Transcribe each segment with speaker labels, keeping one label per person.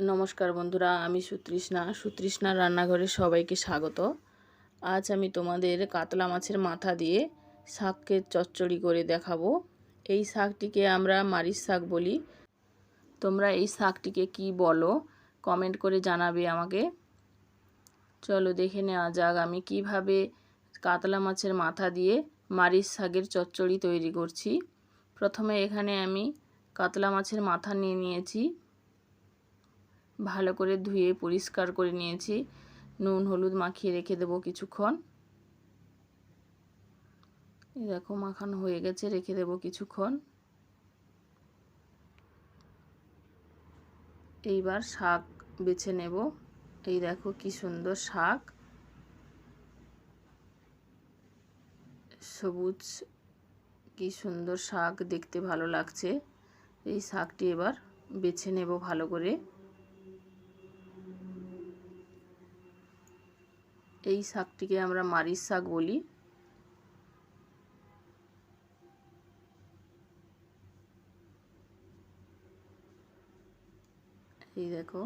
Speaker 1: নমস্কার বন্ধুরা, আমি সুতৃষ্ণা। সুতৃষ্ণা রান্নাঘরে সবাইকে স্বাগত। আজ আমি তোমাদের কাতলা মাছের মাথা দিয়ে শাককে চচ্চড়ি করে দেখাবো। এই শাকটিকে আমরা মারিচ শাক বলি। তোমরা এই শাকটিকে কি বলো কমেন্ট করে জানাবে আমাকে। চলো দেখে নেওয়া যাক আমি কীভাবে কাতলা মাছের মাথা দিয়ে মারিচ শাকের চচ্চড়ি তৈরি করছি। প্রথমে এখানে আমি কাতলা মাছের মাথা নিয়ে নিয়েছি। ভালো করে ধুয়ে পরিষ্কার করে নিয়েছি। নুন, হলুদ মাখিয়ে রেখে দেবো কিছুক্ষণ। দেখো, মাখানো হয়ে গেছে, রেখে দেবো কিছুক্ষণ। এইবার শাক বেছে নেব। এই দেখো কি সুন্দর শাক। সবুজ, কি সুন্দর শাক দেখতে ভালো লাগছে। এই শাকটি এবার বেছে নেব ভালো করে। এই শাকটিকে আমরা মারিচ শাক বলি। এই দেখো,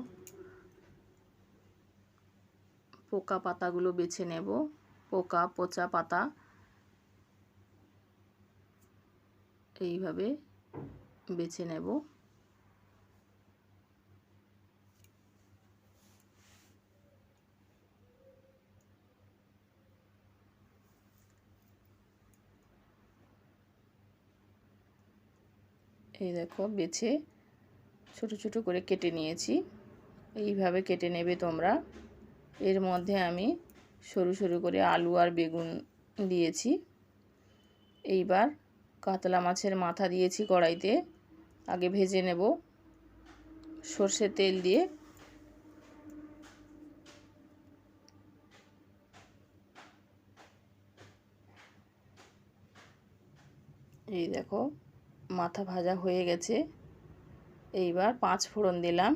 Speaker 1: পোকা পাতাগুলো বেছে নেব, পোকা, পচা পাতা। এইভাবে বেছে নেব। এই দেখো বেছে ছোট ছোট করে কেটে নিয়েছি। এইভাবে কেটে নেবে তোমরা। এর মধ্যে আমি সরু সরু করে আলু আর বেগুন দিয়েছি। এইবার কাতলা মাছের মাথা দিয়েছি কড়াইতে। আগে ভেজে নেব। সর্ষের তেল দিয়ে এই দেখো মাথা ভাজা হয়ে গেছে। এইবার পাঁচ ফোড়ন দিলাম।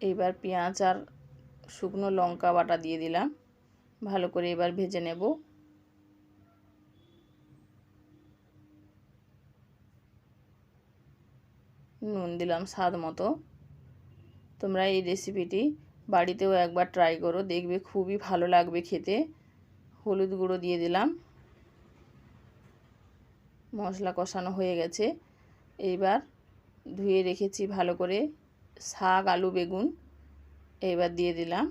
Speaker 1: এইবার পেঁয়াজ আর শুকনো লঙ্কা বাটা দিয়ে দিলাম। ভালো করে এবার ভেজে নেব। নুন দিলাম স্বাদ মতো। তোমরা এই রেসিপিটি বাড়িতেও একবার ট্রাই করো, দেখবে খুবই ভালো লাগবে খেতে। হলুদ গুঁড়ো দিয়ে দিলাম। মশলা কষানো হয়ে গেছে। এইবার ধুয়ে রেখেছি ভালো করে শাক, আলু, বেগুন। এইবার দিয়ে দিলাম।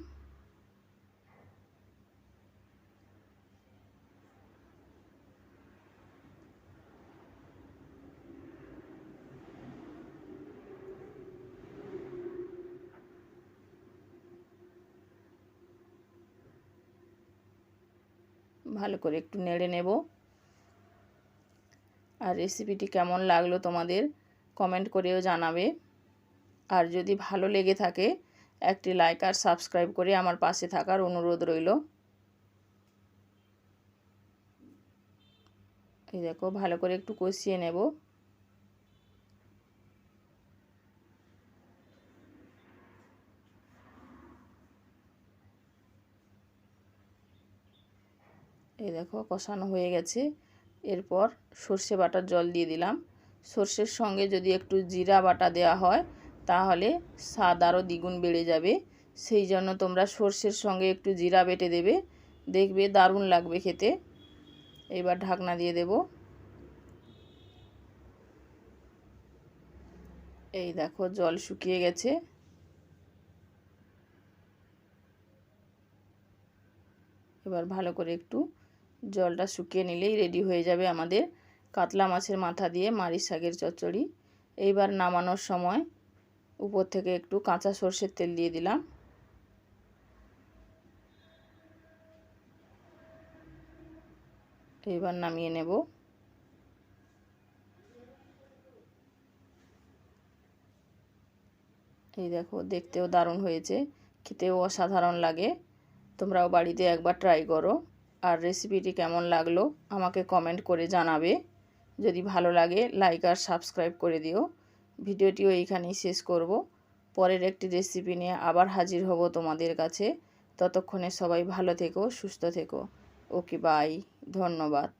Speaker 1: ভালো করে একটু নেড়ে নেব। আর রেসিপিটি কেমন লাগল তোমাদের কমেন্ট করেও জানাবে। আর যদি ভালো লেগে থাকে, একটি লাইক আর সাবস্ক্রাইব করে আমার পাশে থাকার অনুরোধ রইল। এই দেখো, ভালো করে একটু কষিয়ে নেব। এই দেখো কষানো হয়ে গেছে। এরপর সর্ষে বাটার জল দিয়ে দিলাম। সর্ষের সঙ্গে যদি একটু জিরা বাটা দেওয়া হয়, তাহলে স্বাদ আরও দ্বিগুণ বেড়ে যাবে। সেই জন্য তোমরা সর্ষের সঙ্গে একটু জিরা বেটে দেবে। দেখবে দারুণ লাগবে খেতে। এবার ঢাকনা দিয়ে দেব। এই দেখো জল শুকিয়ে গেছে। এবার ভালো করে একটু জলটা শুকিয়ে নিলেই রেডি হয়ে যাবে আমাদের কাতলা মাছের মাথা দিয়ে মারিচ শাকের চচ্চড়ি। এইবার নামানোর সময় উপর থেকে একটু কাঁচা সর্ষের তেল দিয়ে দিলাম। এইবার নামিয়ে নেব। এই দেখো, দেখতেও দারুণ হয়েছে, খেতেও অসাধারণ লাগে। তোমরাও বাড়িতে একবার ট্রাই করো। আর রেসিপিটি কেমন লাগল, আমাকে কমেন্ট করে জানাবে। যদি ভালো লাগে লাইক আর সাবস্ক্রাইব করে দিও। ভিডিওটিও এইখানেই শেষ করব। পরের একটি রেসিপি নিয়ে আবার হাজির হব তোমাদের কাছে। ততক্ষণে সবাই ভালো থেকো, সুস্থ থেকো। ওকে বাই ধন্যবাদ।